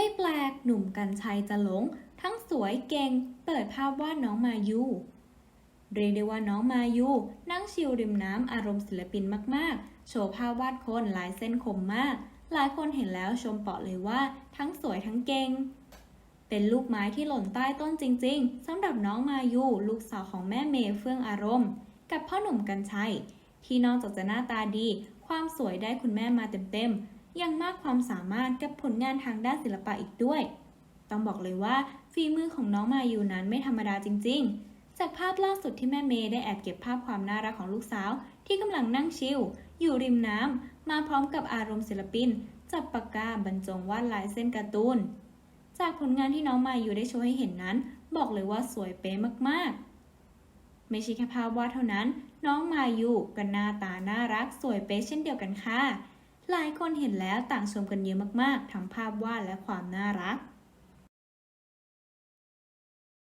ไม่แปลกหนุ่มกัญชัยจะหลง ทั้งสวยเก่ง เปิดภาพวาดน้องมายูเรียกได้ว่าน้องมายูนั่งชิลริมน้ำอารมณ์ศิลปินมากๆ โชว์ภาพวาดคนลายเส้นคมมาก หลายคนเห็นแล้วชมเปาะเลยว่า ทั้งสวยทั้งเก่ง เป็นลูกไม้ที่หล่นใต้ต้นจริง ๆสำหรับน้องมายูลูกสาวของแม่เมย์เฟื่องอารมณ์ กับพ่อหนุ่มกัญชัยที่นอกจากจะหน้าตาดี ความสวยได้คุณแม่มาเต็มๆ ยังมากความสามารถกับผลงานทางด้านศิลปะอีกด้วย ต้องบอกเลยว่าฝีมือของน้องมายูนั้นไม่ธรรมดาจริง ๆ จากภาพล่าสุดที่แม่เมย์ได้แอบเก็บภาพความน่ารักของลูกสาว ที่กำลังนั่งชิลอยู่ริมน้ำมาพร้อมกับอารมณ์ศิลปิน จับปากกาบรรจงวาดลายเส้นการ์ตูน จากผลงานที่น้องมายูได้โชว์ให้เห็นนั้น บอกเลยว่าสวยเป๊ะมากๆไม่ใช่แค่ภาพวาดเท่านั้น น้องมายูก็หน้าตาน่ารักสวยเป๊ะเช่นเดียวกันค่ะ หลายคนเห็นแล้วต่างชมกันเยอะมากๆ ทั้งภาพวาดและความน่ารัก